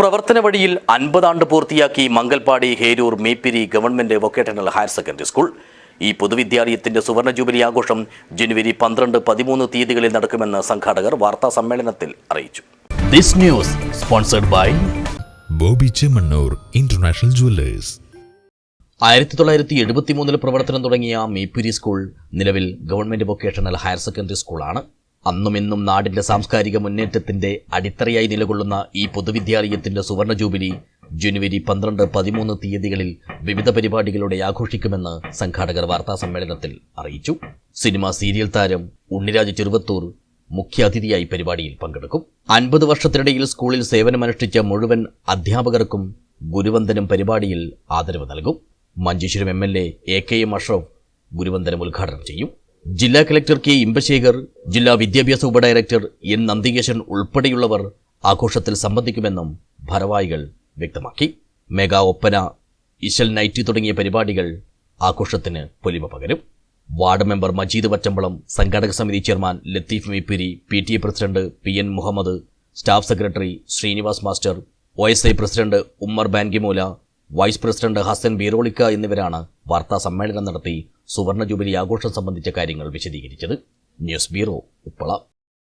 പ്രവർത്തന വഴിയിൽ അൻപതാണ്ട് പൂർത്തിയാക്കി Mangalpady Heroor Meppiri government vocational higher secondary school. ഈ പൊതുവിദ്യാലയത്തിന്റെ സുവർണ ജൂബിലി ആഘോഷം ജനുവരി പന്ത്രണ്ട് പതിമൂന്ന് തീയതികളിൽ നടക്കുമെന്ന് സംഘാടകർ വാർത്താ സമ്മേളനത്തിൽ അറിയിച്ചു. This news sponsored by Boby Chemmanur international jewellers. ആയിരത്തി തൊള്ളായിരത്തി എഴുപത്തി മൂന്നിൽ പ്രവർത്തനം തുടങ്ങിയ മേപ്പുരി സ്കൂൾ നിലവിൽ ഗവൺമെന്റ് വൊക്കേഷണൽ ഹയർ സെക്കൻഡറി സ്കൂളാണ്. അന്നും ഇന്നും നാടിന്റെ സാംസ്കാരിക മുന്നേറ്റത്തിന്റെ അടിത്തറയായി നിലകൊള്ളുന്ന ഈ പൊതുവിദ്യാലയത്തിന്റെ സുവർണ ജൂബിലി ജനുവരി പന്ത്രണ്ട് പതിമൂന്ന് തീയതികളിൽ വിവിധ പരിപാടികളോടെ ആഘോഷിക്കുമെന്ന് സംഘാടകർ വാർത്താ സമ്മേളനത്തിൽ അറിയിച്ചു. സിനിമ സീരിയൽ താരം ഉണ്ണിരാജ് ചെറുവത്തൂർ മുഖ്യാതിഥിയായി പരിപാടിയിൽ പങ്കെടുക്കും. അൻപത് വർഷത്തിനിടയിൽ സ്കൂളിൽ സേവനമനുഷ്ഠിച്ച മുഴുവൻ അധ്യാപകർക്കും ഗുരുവന്ദനം പരിപാടിയിൽ ആദരവ് നൽകും. Manjeshwaram M L A K M Ashraf ഗുരുവന്ദനം ഉദ്ഘാടനം ചെയ്യും. ജില്ലാ കലക്ടർ കെ ഇമ്പശേഖർ ജില്ലാ വിദ്യാഭ്യാസ ഉപഡയറക്ടർ എൻ നന്ദികേശൻ ഉൾപ്പെടെയുള്ളവർ ആഘോഷത്തിൽ സംബന്ധിക്കുമെന്നും ഭാരവാഹികൾ വ്യക്തമാക്കി. മെഗാ ഒപ്പന ഇശൽ നൈറ്റി തുടങ്ങിയ പരിപാടികൾ ആഘോഷത്തിന് പൊലിമ പകരും. വാർഡ് മെമ്പർ മജീദ് വറ്റമ്പളം സംഘാടക സമിതി chairman Latheef Mippiri P T A president P N Muhammad staff secretary Srinivas master O S I president Ummer Bankimoola vice president Hasan ബീറോളിക്ക എന്നിവരാണ് വാർത്താ സമ്മേളനം നടത്തി സുവർണ ജൂബിലി ആഘോഷം സംബന്ധിച്ച കാര്യങ്ങൾ വിശദീകരിച്ചത് ന്യൂസ് ബ്യൂറോ ഉപ്പള